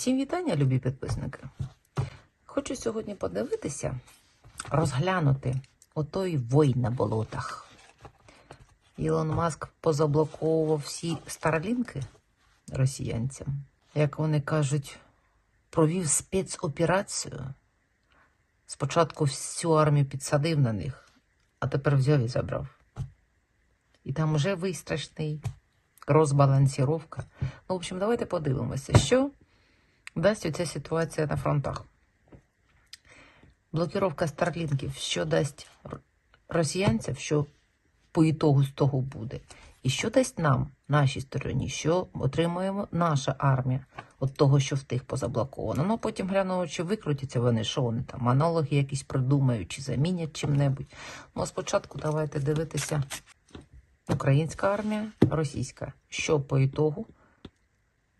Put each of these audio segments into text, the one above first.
Всім вітання, любі підписники. Хочу сьогодні подивитися, розглянути отой вой на болотах. Ілон Маск позаблоковував всі старлінки росіянцям. Як вони кажуть, провів спецоперацію. Спочатку всю армію підсадив на них, а тепер взяв і забрав. І там вже вистрашний розбалансіровка. Ну, в общем, давайте подивимося, що дасть оця ситуація на фронтах. Блокіровка старлінків, що дасть росіянцям, що по ітогу з того буде. І що дасть нам, нашій стороні, що отримуємо наша армія від того, що в тих позаблоковано. Ну, потім гляну, чи викрутяться вони, що вони там, аналоги якісь придумають, чи замінять чим-небудь. Ну, а спочатку давайте дивитися українська армія, російська. Що по ітогу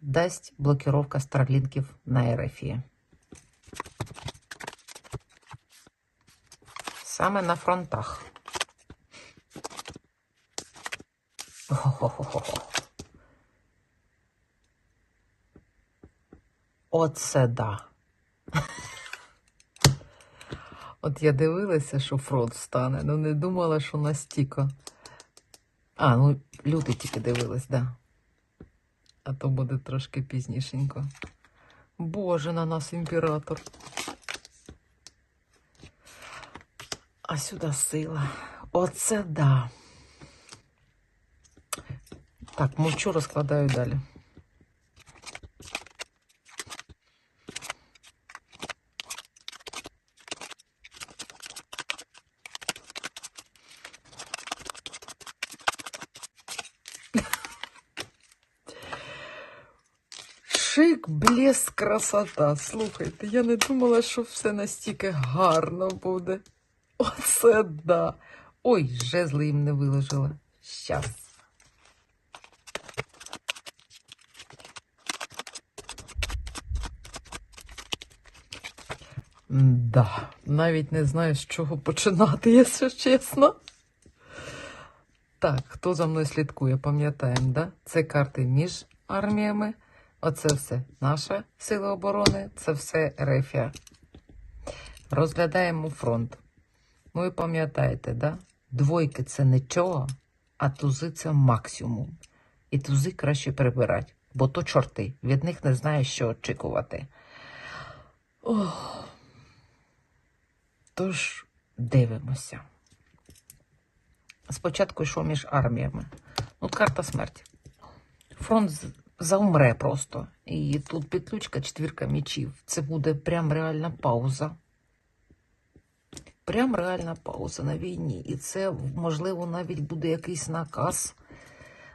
дасть блокіровка старлінків на РФі. Саме на фронтах. Хо-хо-хо-хо. Оце да. От я дивилася, що фронт стане, ну не думала, що настільки. А, ну люди тільки дивились, да. А то буде трошки пізнішенько. Боже, на нас імператор. А сюди сила. Оце да. Так, мовчу, розкладаю далі. Шик, блеск, красота. Слухайте, я не думала, що все настільки гарно буде. Оце да. Ой, жезли їм не виложила. Щас. Да, навіть не знаю, з чого починати, якщо чесно. Так, хто за мною слідкує, пам'ятаємо, да? Це карти між арміями. Оце все наша сила оборони, це все рефія. Розглядаємо фронт. Ну і пам'ятаєте, да? Двойки це нічого, а тузи це максимум. І тузи краще прибирати, бо то чорти, від них не знаєш, що очікувати. Ох. Тож дивимося. Спочатку йшов між арміями. Ну, карта смерті. Фронт заумре просто. І тут підключка четвірка мечів. Це буде прям реальна пауза. Прям реальна пауза на війні. І це, можливо, навіть буде якийсь наказ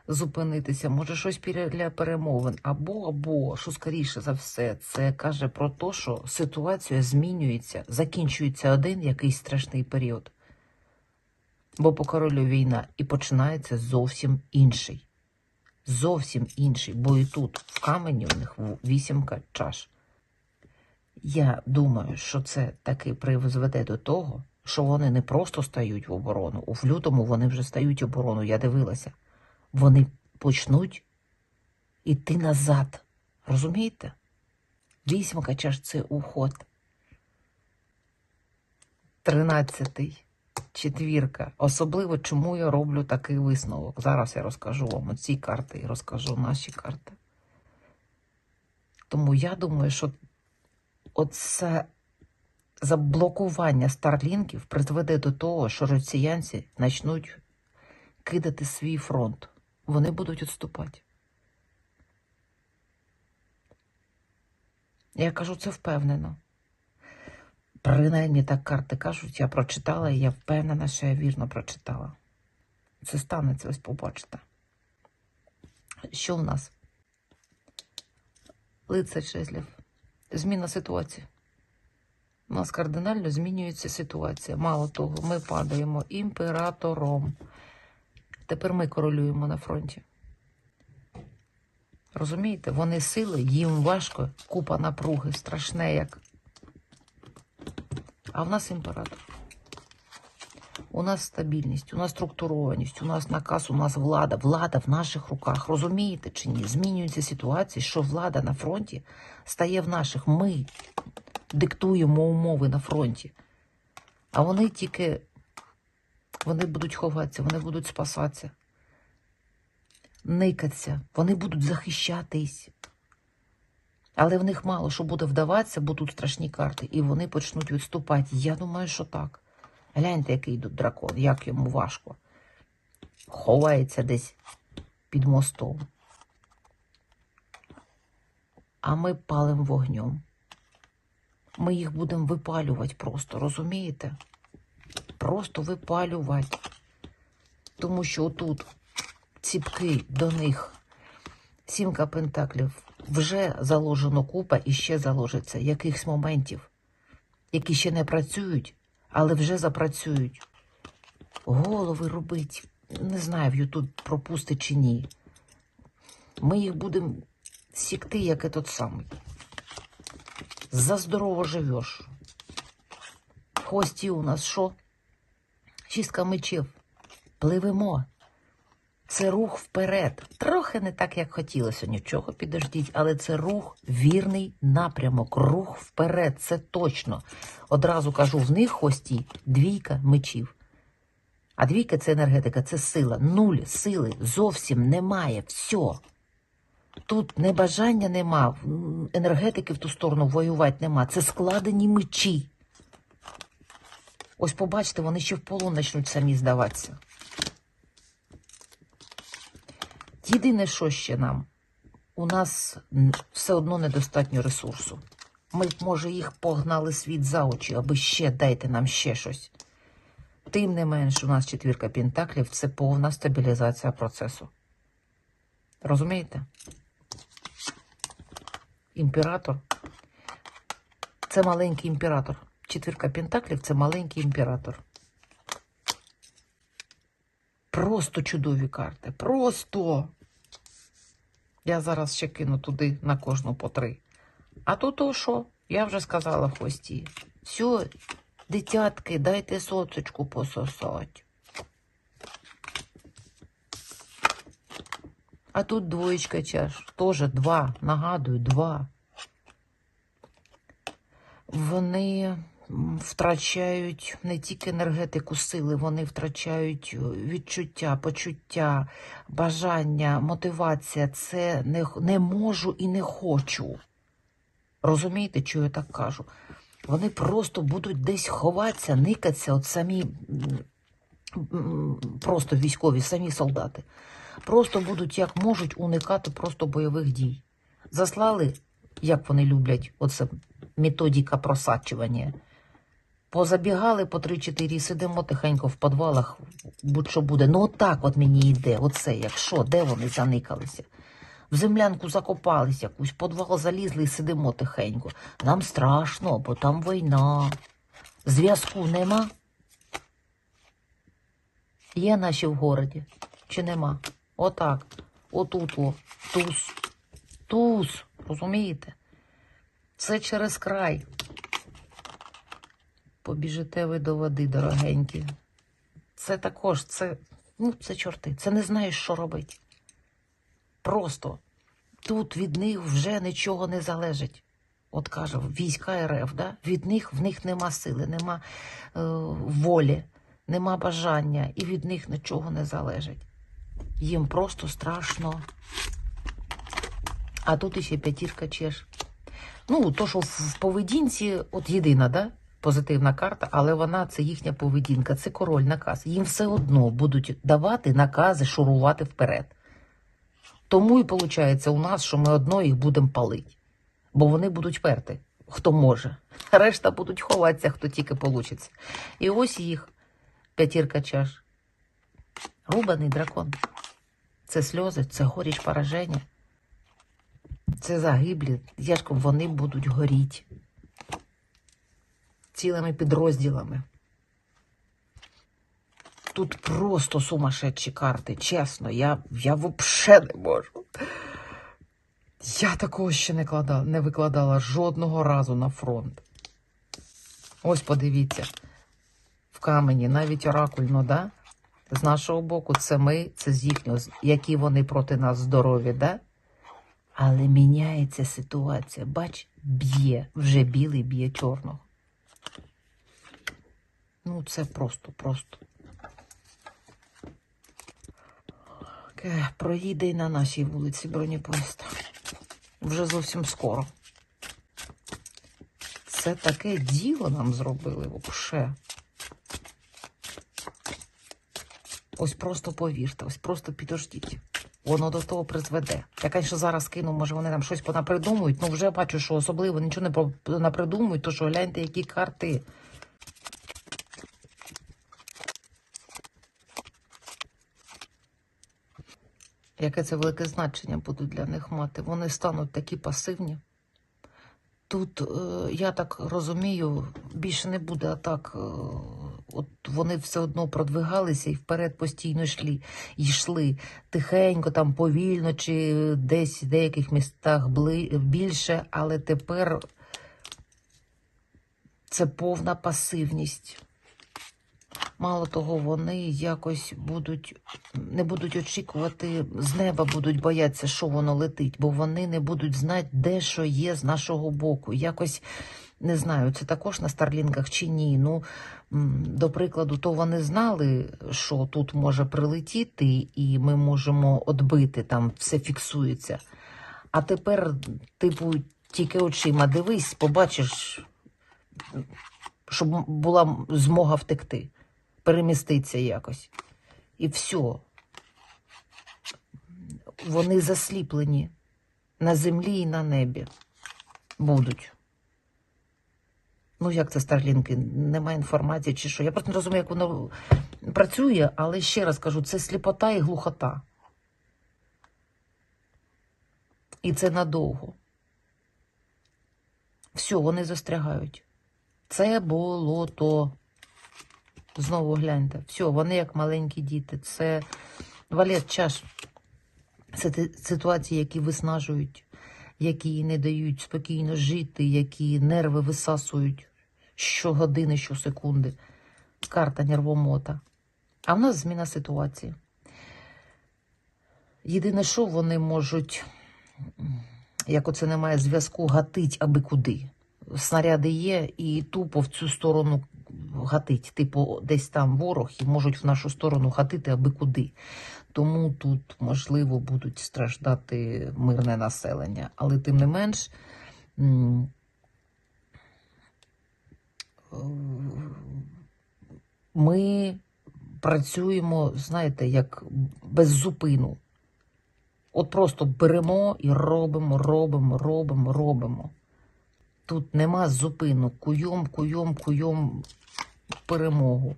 зупинитися. Може, щось для перемовин. Або, або, що скоріше за все, це каже про те, що ситуація змінюється, закінчується один якийсь страшний період. Бо по королю війна і починається зовсім інший. Зовсім інший, бо і тут в камені у них вісімка чаш. Я думаю, що це таки призведе до того, що вони не просто стають в оборону. У лютому вони вже стають в оборону. Я дивилася. Вони почнуть іти назад. Розумієте? Вісімка чаш це уход. Тринадцятий. Четвірка. Особливо, чому я роблю такий висновок. Зараз я розкажу вам оці карти і розкажу наші карти. Тому я думаю, що оце заблокування старлінків призведе до того, що росіянці почнуть кидати свій фронт. Вони будуть відступати. Я кажу це впевнено. Принаймні так карти кажуть, я прочитала, і я впевнена, що я вірно прочитала. Це станеться, ось побачите. Що в нас? Лицар жезлів. Зміна ситуації. У нас кардинально змінюється ситуація. Мало того, ми падаємо імператором. Тепер ми королюємо на фронті. Розумієте, вони сили, їм важко, купа напруги, страшне як. А в нас імператор. У нас стабільність, у нас структурованість, у нас наказ, у нас влада. Влада в наших руках. Розумієте чи ні? Змінюється ситуація, що влада на фронті стає в наших. Ми диктуємо умови на фронті. А вони тільки вони будуть ховатися, вони будуть спасатися, никатися, вони будуть захищатись. Але в них мало що буде вдаватися, бо тут страшні карти, і вони почнуть відступати. Я думаю, що так. Гляньте, який тут дракон, як йому важко. Ховається десь під мостом. А ми палим вогнем. Ми їх будемо випалювати просто, розумієте? Просто випалювати. Тому що отут ціпки до них, сімка пентаклів, вже заложено купа і ще заложиться якихось моментів, які ще не працюють, але вже запрацюють. Голови робить, не знаю, Ютуб пропустить чи ні. Ми їх будемо сікти, як этот самий. За здорово живеш. В хвості у нас що? Шістка мечів. Пливемо. Це рух вперед. Трохи не так, як хотілося. Нічого підождіть, але це рух, вірний напрямок. Рух вперед. Це точно. Одразу кажу, в них хвості двійка мечів. А двійка це енергетика, це сила. Нуль сили зовсім немає. Все. Тут не бажання нема, енергетики в ту сторону воювати нема. Це складені мечі. Ось побачите, вони ще в полон почнуть самі здаватися. Єдине, що ще нам, у нас все одно недостатньо ресурсу. Ми, може, їх погнали світ за очі, аби ще дайте нам ще щось. Тим не менш, у нас четвірка пентаклів це повна стабілізація процесу. Розумієте? Імператор. Це маленький імператор. Четвірка пентаклів це маленький імператор. Просто чудові карти. Просто. Я зараз ще кину туди на кожну по три. А тут то що? Я вже сказала в хвості. Все, дитятки, дайте соцочку пососать. А тут двоєчка чаш. Тоже два. Нагадую, два. Вони втрачають не тільки енергетику сили, вони втрачають е, відчуття, почуття, бажання, мотивація. Це не, не можу і не хочу. Розумієте, що я так кажу? Вони просто будуть десь ховатися, никатися, от самі просто військові, самі солдати. Просто будуть як можуть уникати просто бойових дій. Заслали, як вони люблять, оце методика просачування. Позабігали по 3-4, сидимо тихенько в підвалах, будь-що буде. Ну, отак от мені йде, оце, якщо, де вони заникалися. В землянку закопались якусь, в підвал залізли і сидимо тихенько. Нам страшно, бо там війна. Зв'язку нема. Є наші в городі, чи нема? Отак. Отут о. Туз. Туз. Розумієте? Це через край. Побіжите ви до води, дорогенькі. Це також, це, ну, це чорти. Це не знаєш, що робити. Просто тут від них вже нічого не залежить. От каже, війська РФ, да? від них в них нема сили, нема е, волі, нема бажання, і від них нічого не залежить. Їм просто страшно. А тут іще п'ятірка чеш. Ну, то, що в поведінці, от єдина, да? Позитивна карта, але вона це їхня поведінка, це король наказ. Їм все одно будуть давати накази шурувати вперед. Тому і виходить у нас, що ми одно їх будемо палити. Бо вони будуть перти, хто може. Решта будуть ховатися, хто тільки вийде. І ось їх п'ятірка чаш. Рубаний дракон. Це сльози, це горіч пораження. Це загиблі. Я вони будуть горіти цілими підрозділами. Тут просто сумасшедші карти, чесно, я, я взагалі не можу. Я такого ще не, кладала, не викладала жодного разу на фронт. Ось подивіться. в камені, навіть оракульно, да? З нашого боку, це ми, це з їхнього, які вони проти нас здорові, да? Але міняється ситуація. Бач, б'є, вже білий б'є чорного. Ну, це просто, просто. Ке, Проїде і на нашій вулиці бронепоїзд. Вже зовсім скоро. Це таке діло нам зробили вообще. Ось просто повірте, ось просто підождіть. Воно до того призведе. Я, звісно, зараз кину, може вони там щось понапридумують, ну вже бачу, що особливо нічого не напридумують, то що гляньте, які карти. Яке це велике значення будуть для них мати? Вони стануть такі пасивні. Тут, е, я так розумію, більше не буде атак. е, От вони все одно продвигалися і вперед постійно йшли, йшли тихенько, там повільно, чи десь в деяких містах більше, але тепер це повна пасивність. Мало того, вони якось будуть не будуть очікувати з неба, будуть боятися, що воно летить, бо вони не будуть знати, де що є з нашого боку. Якось не знаю, це також на старлінках чи ні. Ну, до прикладу, то вони знали, що тут може прилетіти, і ми можемо відбити, там все фіксується. А тепер, типу, тільки очима дивись, побачиш, щоб була змога втекти переміститься якось. І все. Вони засліплені на землі і на небі будуть. Ну, як це Старлінки? Немає інформації чи що. Я просто не розумію, як воно працює, але ще раз кажу, це сліпота і глухота. І це надовго. Все, вони застрягають. Це болото. Знову гляньте. Все, вони як маленькі діти. Це валет чаш. Це ситуації, які виснажують, які не дають спокійно жити, які нерви висасують щогодини, щосекунди. Карта нервомота. А в нас зміна ситуації. Єдине, що вони можуть, як оце немає зв'язку, гатить аби куди. Снаряди є, і тупо в цю сторону гатить. Типу, десь там ворог і можуть в нашу сторону гатити аби куди. Тому тут, можливо, будуть страждати мирне населення. Але тим не менш. Ми працюємо, знаєте, як без зупину. От просто беремо і робимо, робимо, робимо, робимо. Тут нема зупину. Куйом, куйом, куйом перемогу.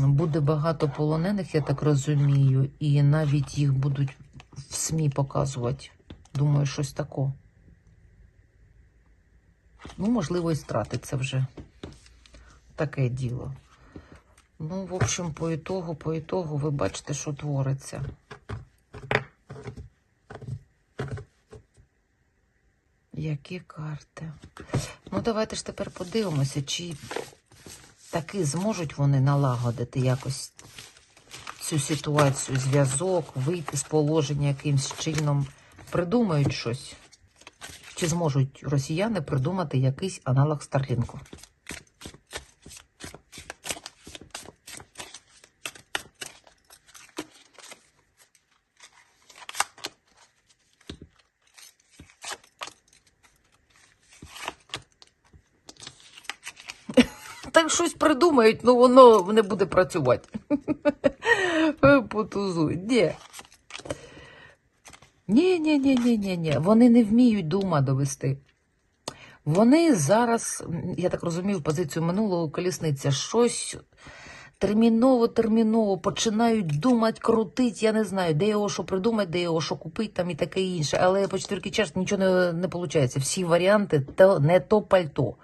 Буде багато полонених, я так розумію, і навіть їх будуть в СМІ показувати. Думаю, щось таке. Ну, можливо, і стратиться вже таке діло. Ну, в общем, по ітогу, по ітогу, ви бачите, що твориться. Які карти? Ну, давайте ж тепер подивимося, чи таки зможуть вони налагодити якось цю ситуацію, зв'язок, вийти з положення якимсь чином, придумають щось. Чи зможуть росіяни придумати якийсь аналог Старлінку? Так щось придумають, ну воно не буде працювати. Потузують. Ні. Ні, ні, ні, ні, ні, ні. Вони не вміють до довести. Вони зараз, я так розумію, позицію минулого колісниця, щось терміново, терміново починають думати, крутить, я не знаю, де його що придумати, де його що купити там і таке інше. Але по четвірки чаш нічого не, не виходить. Всі варіанти то не то пальто.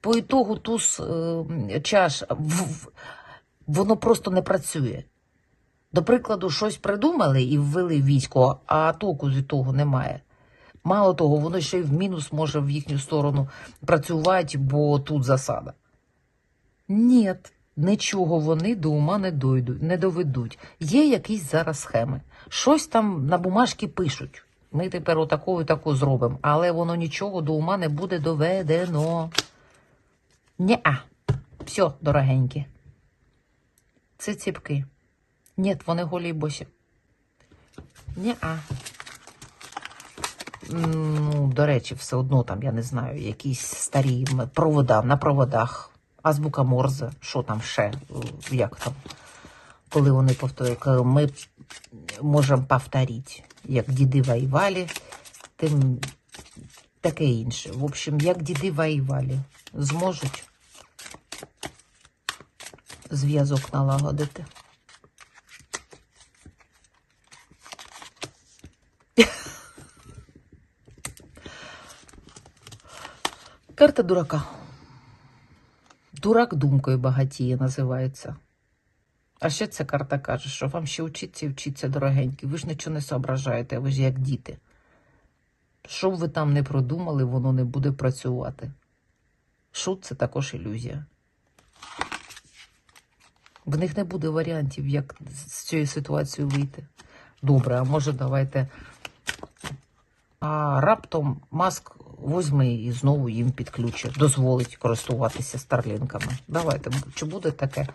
По ітогу туз е, чаш воно просто не працює. До прикладу, щось придумали і ввели військо, а толку з того немає. Мало того, воно ще й в мінус може в їхню сторону працювати, бо тут засада. Ні, нічого вони до ума не дойдуть, не доведуть. Є якісь зараз схеми. Щось там на бумажці пишуть. Ми тепер отаку і таку зробимо, але воно нічого до ума не буде доведено. Ні-а. Все, дорогенькі. Це ціпки. Ні, вони голі й босі. Ні-а. Ну, до речі, все одно там, я не знаю, якісь старі провода на проводах, азбука Морзе, що там ще, е, як там, коли вони повторюють, ми можемо повторити, як діди воювали, тим таке інше. В общем, як діди воювали, зможуть зв'язок налагодити. Карта дурака. Дурак думкою багатіє називається. А ще ця карта каже, що вам ще вчиться і вчиться, дорогенькі. Ви ж нічого не соображаєте, ви ж як діти. Що б ви там не продумали, воно не буде працювати. Шут це також ілюзія. В них не буде варіантів, як з цієї ситуації вийти. Добре, а може давайте. А раптом Маск возьме і знову їм підключить, дозволить користуватися старлінками. Давайте, чи буде таке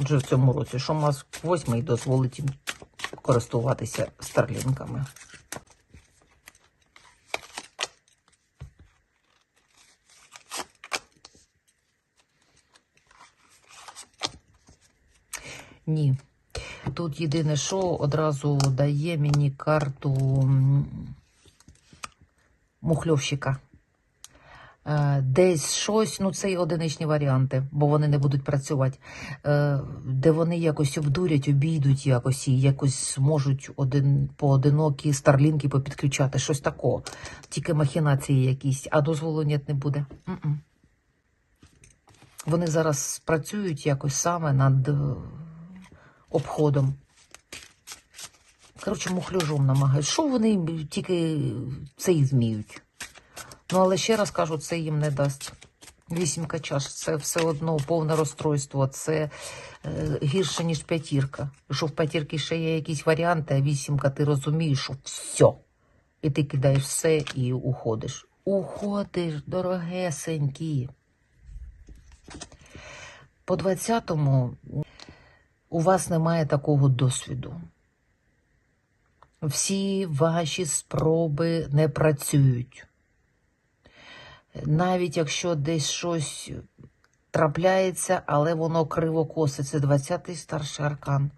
вже в цьому році, що Маск возьме і дозволить їм користуватися старлінками. Ні. Тут єдине, що одразу дає мені карту мухльовщика. Е, Десь щось, ну це і одиничні варіанти, бо вони не будуть працювати, е, де вони якось обдурять, обійдуть якось і якось можуть один поодинокі старлінки попідключати, щось такого. Тільки махінації якісь, а дозволу не буде. Вони зараз працюють якось саме над обходом. Коротше, мухляжом намагають. Що вони тільки це і вміють? Ну, але ще раз кажу, це їм не дасть. Вісімка чаш це все одно повне розстройство. Це е, гірше, ніж п'ятірка. Що в п'ятірки ще є якісь варіанти, а вісімка ти розумієш, що все. І ти кидаєш все і уходиш. Уходиш, дорогесенькі. По 20-му у вас немає такого досвіду. Всі ваші спроби не працюють. Навіть якщо десь щось трапляється, але воно криво косить. Це 20-й старший аркан.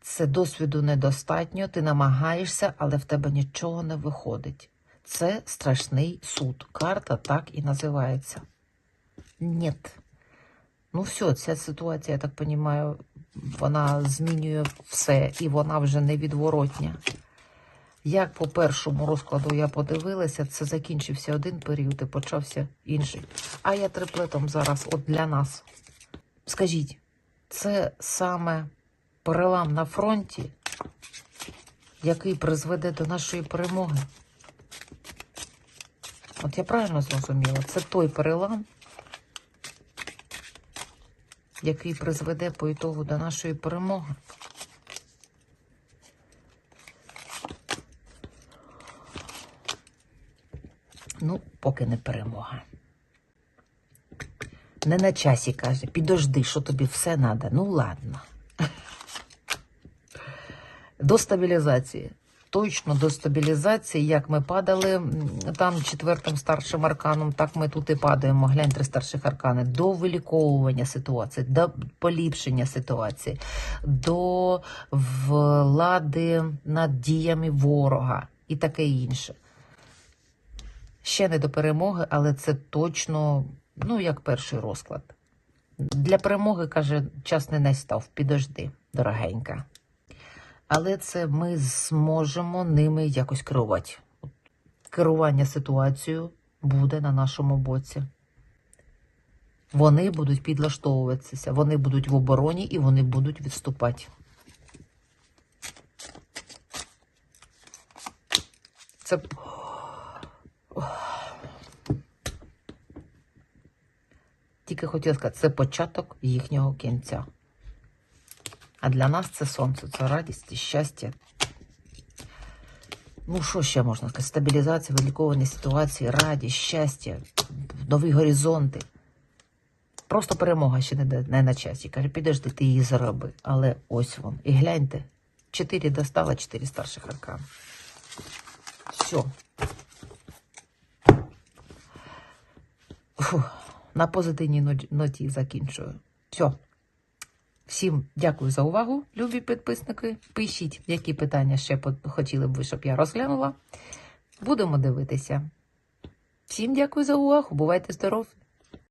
Це досвіду недостатньо, ти намагаєшся, але в тебе нічого не виходить. Це страшний суд. Карта так і називається. Нєт. Ну все, ця ситуація, я так розумію, вона змінює все, і вона вже невідворотня. Як по першому розкладу я подивилася, це закінчився один період і почався інший. А я триплетом зараз, от для нас. Скажіть, це саме перелам на фронті, який призведе до нашої перемоги? От я правильно зрозуміла, це той перелам, який призведе по ітогу до нашої перемоги. Ну, поки не перемога. Не на часі каже, підожди, що тобі все треба. Ну ладно. До стабілізації. Точно до стабілізації, як ми падали там четвертим старшим арканом, так ми тут і падаємо. Глянь, три старших аркани. До виліковування ситуації, до поліпшення ситуації, до влади над діями ворога і таке інше. Ще не до перемоги, але це точно, ну, як перший розклад. Для перемоги, каже, час не настав. Підожди, дорогенька. Але це ми зможемо ними якось керувати. Керування ситуацією буде на нашому боці. Вони будуть підлаштовуватися, вони будуть в обороні і вони будуть відступати. Це тільки хотіла сказати, це початок їхнього кінця. А для нас це сонце, це радість і щастя. Ну, що ще можна сказати? Стабілізація, виліковані ситуації, радість, щастя, нові горизонти. Просто перемога ще не, не на часі. Каже, підожди, ти її зароби. Але ось вон. І гляньте, чотири достала, чотири старших аркан. Все. Фу, на позитивній ноті закінчую. Все. Всім дякую за увагу, любі підписники. Пишіть, які питання ще хотіли б ви, щоб я розглянула. Будемо дивитися. Всім дякую за увагу. Бувайте здорові!